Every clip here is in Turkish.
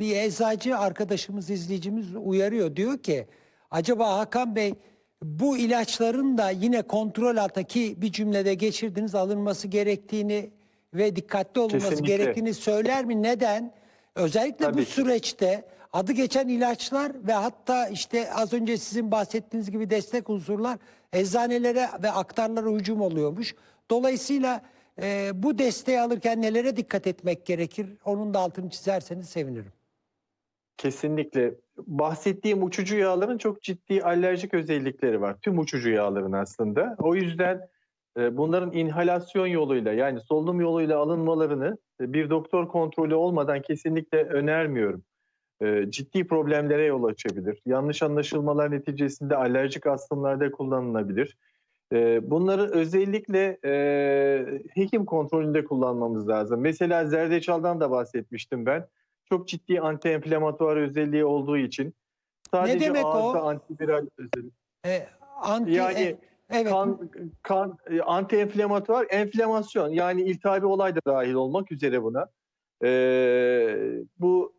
Bir eczacı arkadaşımız, izleyicimiz uyarıyor. Diyor ki acaba Hakan Bey bu ilaçların da yine kontrol altındaki bir cümlede geçirdiniz alınması gerektiğini ve dikkatli olunması Kesinlikle. gerektiğini söyler mi? Neden? Özellikle Tabii bu ki. süreçte adı geçen ilaçlar ve hatta işte az önce sizin bahsettiğiniz gibi destek unsurlar eczanelere ve aktarlara hücum oluyormuş. Dolayısıyla e, bu desteği alırken nelere dikkat etmek gerekir? Onun da altını çizerseniz sevinirim. Kesinlikle. Bahsettiğim uçucu yağların çok ciddi alerjik özellikleri var. Tüm uçucu yağların aslında. O yüzden e, bunların inhalasyon yoluyla yani solunum yoluyla alınmalarını e, bir doktor kontrolü olmadan kesinlikle önermiyorum. E, Ciddi problemlere yol açabilir. Yanlış anlaşılmalar neticesinde alerjik astımlarda kullanılabilir. Bunları özellikle hekim kontrolünde kullanmamız lazım. Mesela zerdeçaldan da bahsetmiştim ben çok ciddi anti-enflamatuar özelliği olduğu için sadece demek o? ağızda antiviral özelliği. E, anti, Yani e, evet. Kan, kan, e, anti-enflamatuar, enflamasyon yani iltihabi olay da dahil olmak üzere buna. Ee, bu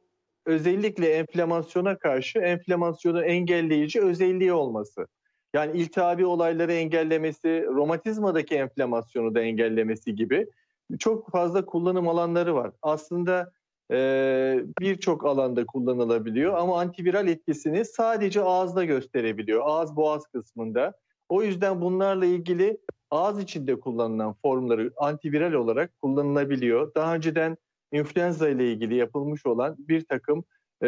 özellikle enflamasyona karşı enflamasyonu engelleyici özelliği olması. Yani iltihabi olayları engellemesi, romatizmadaki enflamasyonu da engellemesi gibi çok fazla kullanım alanları var. Aslında e, birçok alanda kullanılabiliyor ama antiviral etkisini sadece ağızda gösterebiliyor. Ağız boğaz kısmında. O yüzden bunlarla ilgili ağız içinde kullanılan formları antiviral olarak kullanılabiliyor. Daha önceden influenza ile ilgili yapılmış olan bir takım e,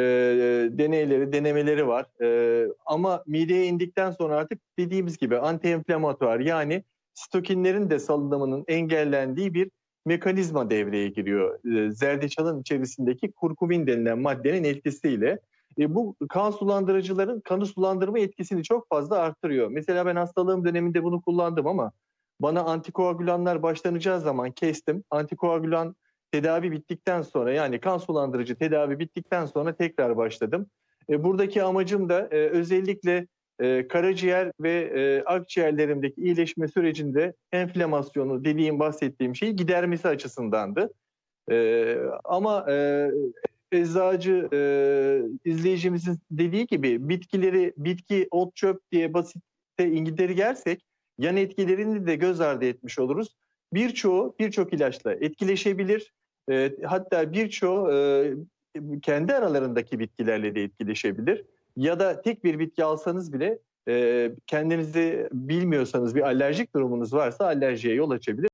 deneyleri, denemeleri var. E, ama mideye indikten sonra artık dediğimiz gibi anti-enflamatuar yani sitokinlerin de salınımının engellendiği bir mekanizma devreye giriyor. E, zerdeçalın içerisindeki kurkumin denilen maddenin etkisiyle. E, bu kan sulandırıcıların kanı sulandırma etkisini çok fazla arttırıyor. Mesela ben hastalığım döneminde bunu kullandım ama bana antikoagülanlar başlanacağı zaman kestim. Antikoagülan tedavi bittikten sonra yani kan sulandırıcı tedavi bittikten sonra tekrar başladım. E, buradaki amacım da e, özellikle e, karaciğer ve e, akciğerlerimdeki iyileşme sürecinde enflamasyonu dediğim bahsettiğim şeyi gidermesi açısındandı. E, ama e, eczacı e, izleyicimizin dediği gibi bitkileri bitki ot çöp diye basitte indirgersek yan etkilerini de göz ardı etmiş oluruz. Birçoğu birçok ilaçla etkileşebilir. E, hatta birçoğu e, kendi aralarındaki bitkilerle de etkileşebilir. Ya da tek bir bitki alsanız bile kendinizi bilmiyorsanız bir alerjik durumunuz varsa alerjiye yol açabilir.